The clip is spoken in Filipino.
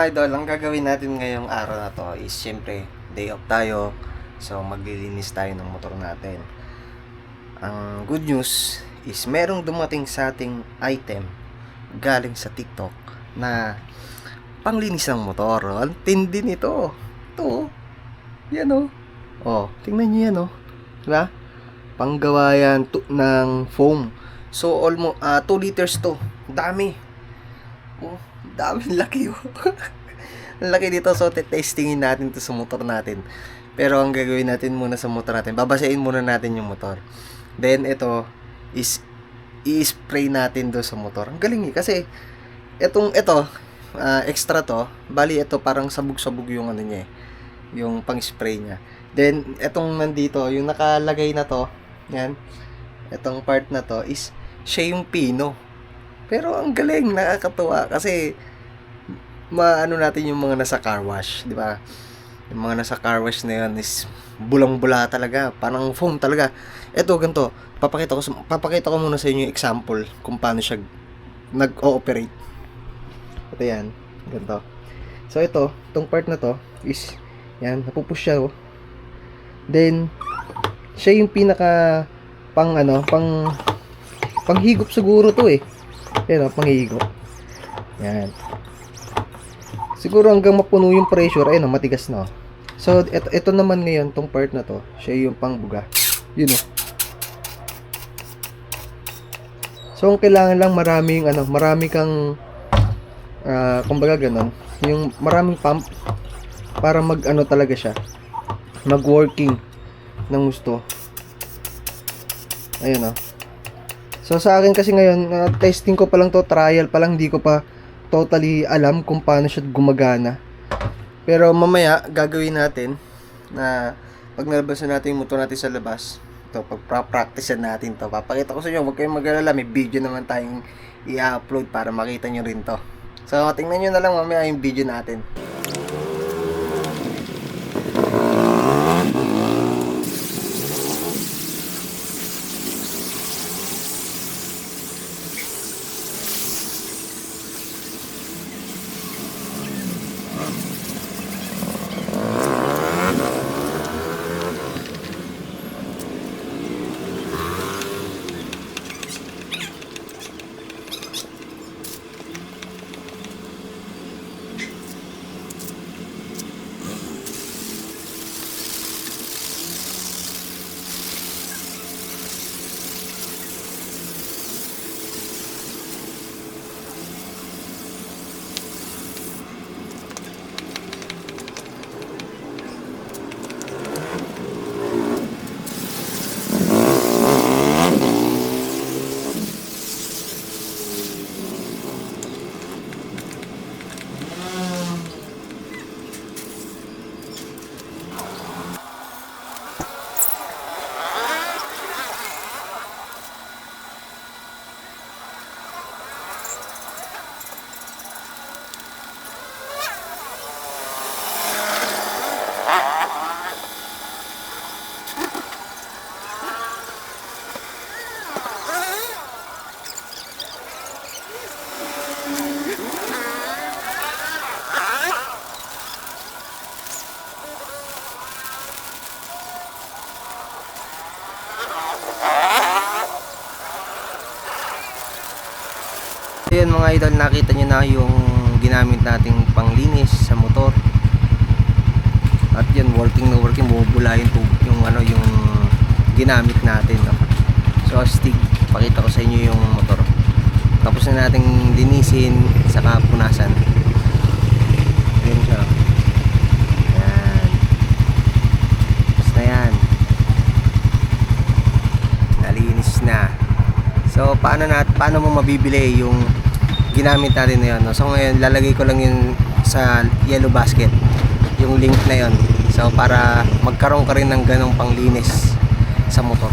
Idol, ang gagawin natin ngayong araw na to is syempre day off tayo. So maglilinis tayo ng motor natin. Ang good news is merong dumating sa ating item galing sa TikTok na panglinis ng motor. Ang tindi nito. Ito. oh. Yan oh. Oh, tingnan niyo yan oh. Diba? Panggawa yan to, ng foam. So almost 2 liters to. Dami. Oh, dami laki oh. Ang laki dito so testingin natin to sa motor natin. Pero ang gagawin natin muna sa motor natin, babasahin muna natin yung motor. Then ito is i-spray natin do sa motor. Ang galing eh kasi itong ito ah, extra to, bali ito parang sabog-sabog yung ano niya eh, yung pang-spray niya. Then itong nandito, yung nakalagay na to, yan. Itong part na to is siya yung pino. Pero ang galing, nakakatuwa kasi maano natin yung mga nasa car wash, di ba? Yung mga nasa car wash na yun is bulang-bula talaga, parang foam talaga. Ito ganito, papakita ko papakita ko muna sa inyo yung example kung paano siya nag-ooperate. Ito yan, ganito. So ito, itong part na to is yan, napupush siya oh. Then siya yung pinaka pang ano, pang panghigop siguro to eh. Yan oh, panghigop. Yan. Siguro hanggang mapuno yung pressure, ayun, oh, matigas na. oh. So, ito, ito naman ngayon, tong part na to, siya yung pangbuga. Yun oh. So, ang kailangan lang maraming, ano, marami kang, ah, kumbaga ganon, yung maraming pump, para mag, ano talaga siya, mag-working ng gusto. Ayun oh. So, sa akin kasi ngayon, ah, testing ko pa lang to, trial pa lang, hindi ko pa, totally alam kung paano siya gumagana. Pero mamaya gagawin natin na pag nalabas na natin yung motor natin sa labas, to pag practice natin to. Papakita ko sa inyo, huwag kayong mag-alala, may video naman tayong i-upload para makita nyo rin to. So, tingnan nyo na lang mamaya yung video natin. Welcome. Ayan mga idol, nakita nyo na yung ginamit nating panglinis sa motor. At yan, working na working, bumubulahin po yung ano yung ginamit natin. No? So, astig, pakita ko sa inyo yung motor. Tapos na nating linisin sa punasan. Ayan siya. Ayan. Tapos na yan. Nalinis na. So, paano na paano mo mabibili yung ginamit natin na yun? No? So, ngayon, lalagay ko lang yun sa yellow basket. Yung link na yun. So, para magkaroon ka rin ng ganong panglinis sa motor.